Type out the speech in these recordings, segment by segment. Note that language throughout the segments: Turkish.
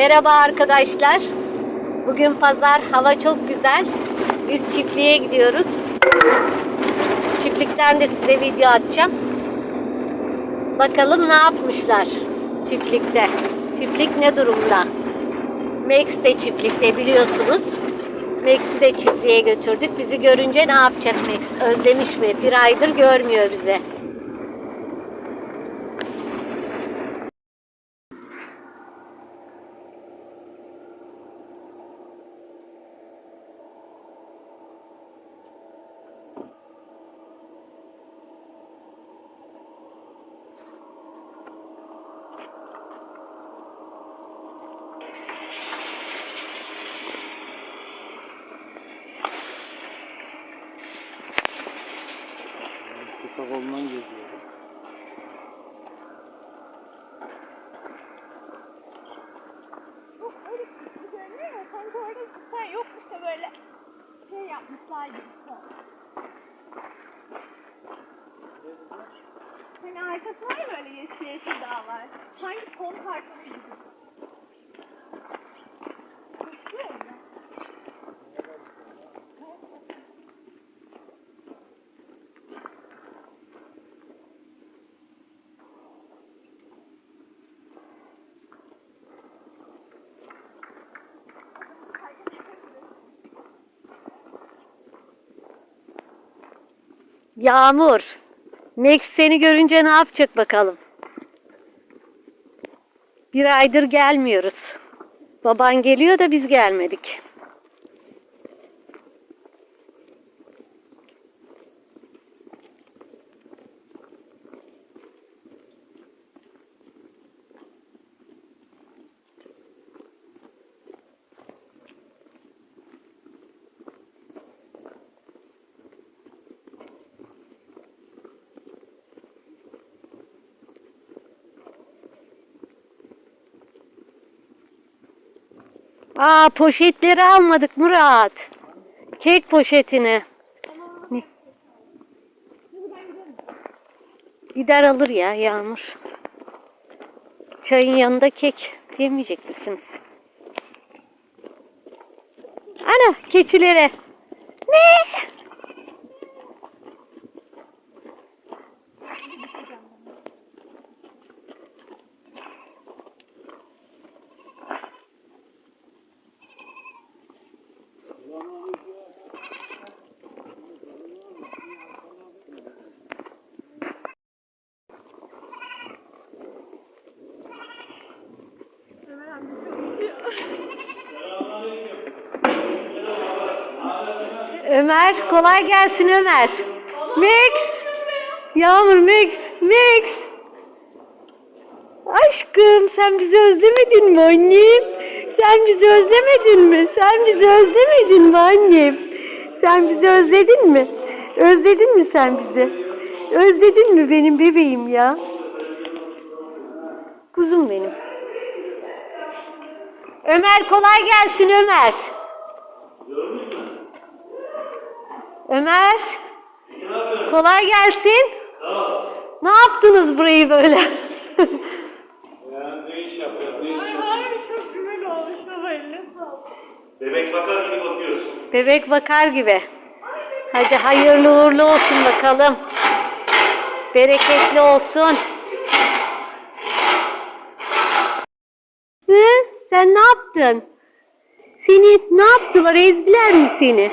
Merhaba arkadaşlar. Bugün pazar, hava çok güzel. Biz çiftliğe gidiyoruz. Çiftlikten de size video atacağım. Bakalım ne yapmışlar çiftlikte. Çiftlik ne durumda? Max de çiftlikte biliyorsunuz. Max'i de çiftliğe götürdük. Bizi görünce ne yapacak Max? Özlemiş mi? Bir aydır görmüyor bizi. Kısa kolundan geziyor. Çok öyle küçük görünüyor ya sanki orada insan yokmuş da böyle şey gibi. Hani arkası böyle yeşil yeşil dağlar. Sanki kol kartonu gibi. Yağmur. Max seni görünce ne yapacak bakalım? Bir aydır gelmiyoruz. Baban geliyor da biz gelmedik. Aa poşetleri almadık Murat. Kek poşetini. Ne? Gider alır ya Yağmur. Çayın yanında kek yemeyecek misiniz? Ana keçilere. Ne? Ömer kolay gelsin Ömer. Max. Yağmur Max. Max. Aşkım sen bizi özlemedin mi annem? Sen bizi özlemedin mi? Sen bizi özlemedin mi annem? Sen bizi özledin mi? Özledin mi sen bizi? Özledin mi benim bebeğim ya? Kuzum benim. Ömer kolay gelsin Ömer. Ömer. Kolay gelsin. Ne yaptınız burayı böyle? Yani ne iş yapıyor, ne iş Ay yapıyor? harbi çok güzel olmuş. Bebek bakar gibi bakıyoruz. Bebek bakar gibi. Hadi hayırlı uğurlu olsun bakalım. Bereketli olsun. Hı, sen ne yaptın? Seni ne yaptılar? Ezdiler mi seni?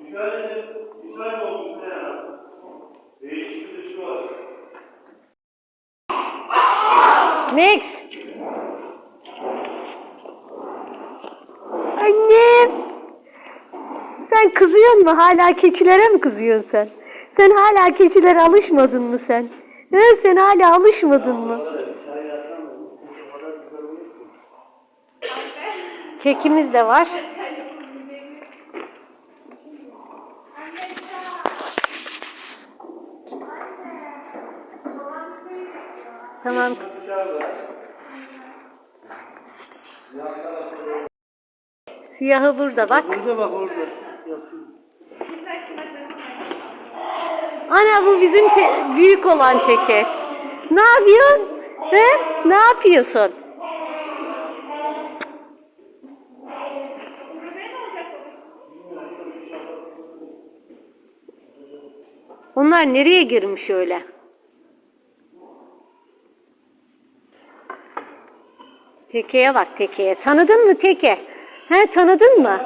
Müsaade müsaade olmuş ne ya? Değişik bir dışkı var. Max. Annem. Sen kızıyor mu? Hala keçilere mi kızıyorsun sen? Sen hala keçilere alışmadın mı sen? He, sen hala alışmadın mı? Kekimiz de var. Tamam kızım. Siyahı burada bak. Burada bak orada. Ana bu bizim büyük olan teke. Ne yapıyorsun? He? Ne yapıyorsun? Onlar nereye girmiş öyle? Tekeye bak tekeye. Tanıdın mı teke? He tanıdın mı?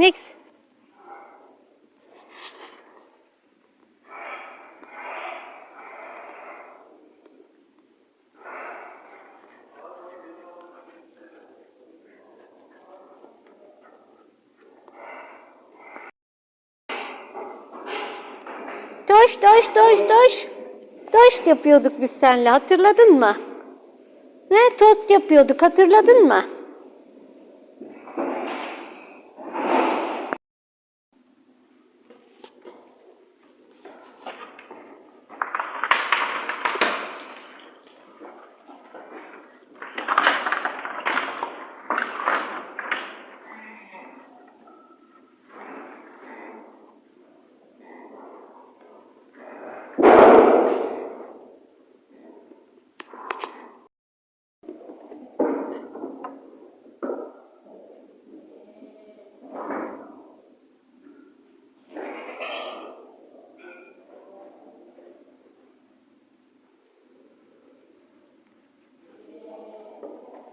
Mix. Doş doş doş doş. Doş yapıyorduk biz seninle hatırladın mı? Ne tost yapıyorduk hatırladın mı?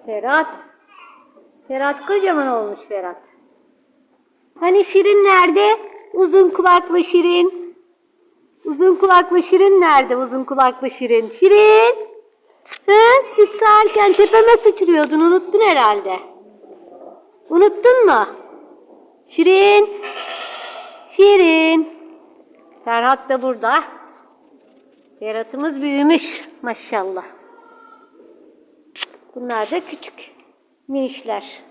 Ferhat. Ferhat kocaman olmuş Ferhat. Hani Şirin nerede? Uzun kulaklı Şirin. Uzun kulaklı Şirin nerede? Uzun kulaklı Şirin. Şirin. He? Süt sağarken tepeme sıçrıyordun. Unuttun herhalde. Unuttun mu? Şirin. Şirin. Ferhat da burada. Ferhat'ımız büyümüş maşallah. Bunlar da küçük minişler.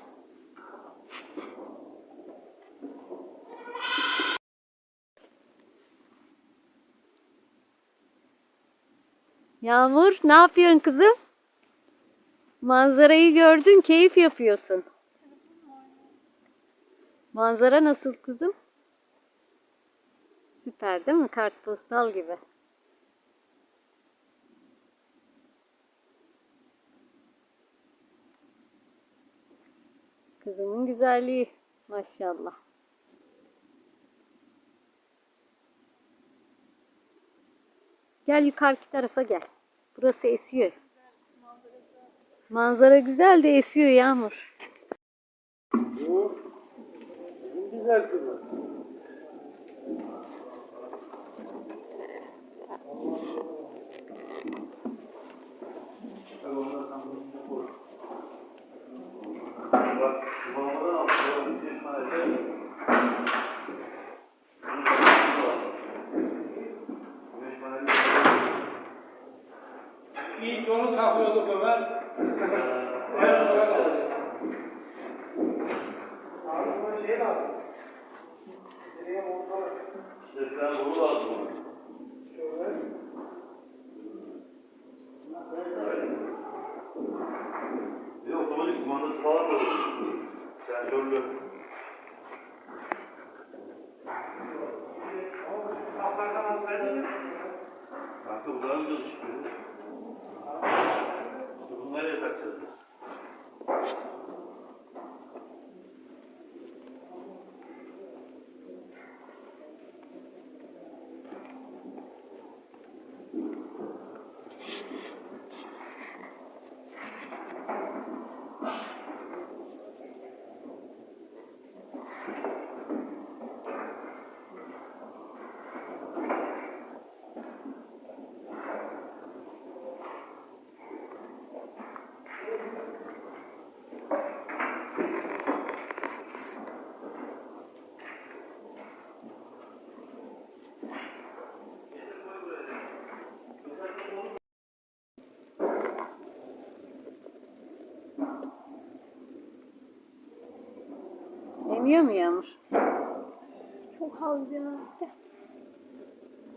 Yağmur ne yapıyorsun kızım? Manzarayı gördün, keyif yapıyorsun. Manzara nasıl kızım? Süper değil mi? Kartpostal gibi. Kızımın güzelliği maşallah. Gel yukarıki tarafa gel. Burası esiyor. Manzara güzel de esiyor Yağmur. Güzel kızım. Bak, İlk onu takıyorduk Ömer. Abi buna şey lazım. Nereye motor? İşte falan dolu lazım. Şöyle. De otomatik kumandası falan ventilatörlü Kaplardan alsaydın Kanka bu daha güzel çıkıyor. İşte bunları yapacağız biz. Emiyor mu Yağmur? Çok. Gel.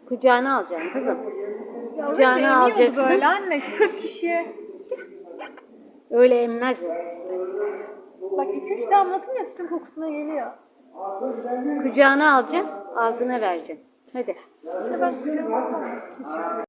Kucağına alacaksın kızım. Ya Kucağına emiyordu alacaksın. Böyle anne 40 kişi. Öyle emmez o. Bak 2-3 damlatınca sütün kokusuna geliyor. Kucağına alacaksın, ağzına vereceksin. Hadi. İşte kucağıma